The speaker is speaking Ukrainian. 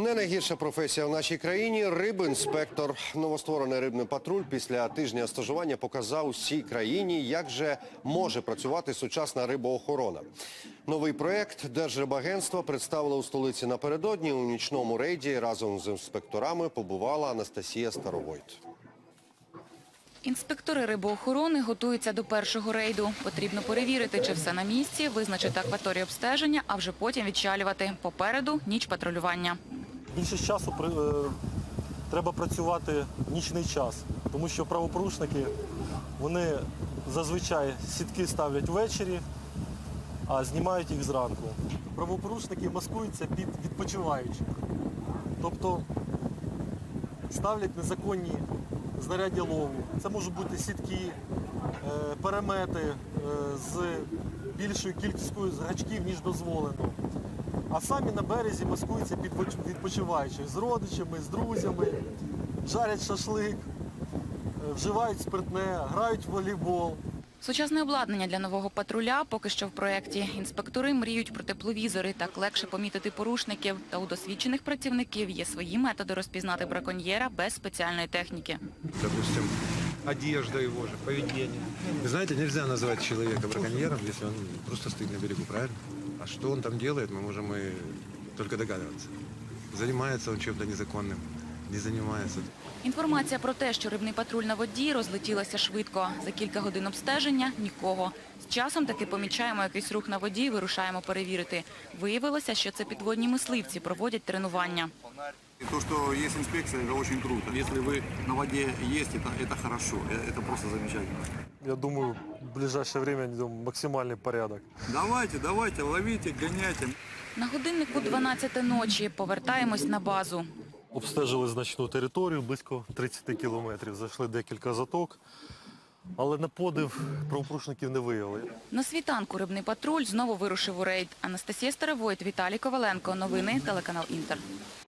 Не найгірша професія в нашій країні рибінспектор. Новостворений рибний патруль після тижня стажування показав усій країні, як же може працювати сучасна рибоохорона. Новий проект Держрибагентства представили у столиці напередодні. У нічному рейді разом з інспекторами побувала Анастасія Старовойт. Інспектори рибоохорони готуються до першого рейду. Потрібно перевірити, чи все на місці, визначити акваторію обстеження, а вже потім відчалювати. Попереду ніч патрулювання. Більшість часу е, треба працювати в нічний час, тому що правопорушники вони зазвичай сітки ставлять ввечері, а знімають їх зранку. Правопорушники маскуються під відпочиваючих. Тобто ставлять незаконні знаряддя лову. Це можуть бути сітки, е, перемети е, з більшою кількістю гачків, ніж дозволено. А самі на березі маскуються відпочиваючих з родичами, з друзями, жарять шашлик, е, вживають спиртне, грають в волейбол. Сучасне обладнання для нового патруля поки що в проєкті. Інспектори мріють про тепловізори, так легше помітити порушників. Та у досвідчених працівників є свої методи розпізнати браконьєра без спеціальної техніки. допустим, одежда его же, поведение. Вы знаете, нельзя назвать человека браконьером, если он просто стоит на берегу, правильно? А что он там делает, мы можем и только догадываться. Занимается он чем-то незаконным, не занимается. Інформація про те, що рибний патруль на воді розлетілася швидко. За кілька годин обстеження – нікого. З часом таки помічаємо якийсь рух на воді і вирушаємо перевірити. Виявилося, що це підводні мисливці проводять тренування. И то, что есть инспекция, это очень круто. Если вы на воде есть, это, это хорошо, э, это просто замечательно. Я думаю, в ближайшее время я думаю, максимальный порядок. Давайте, давайте, ловите, гоняйте. На годиннику 12 ночі. Повертаємось на базу. Обстежили значну територію, близько 30 кілометрів. Зайшли декілька заток, але на подив правопорушників не виявили. На світанку рибний патруль знову вирушив у рейд. Анастасія Старовойт, Віталій Коваленко. Новини телеканал Інтер.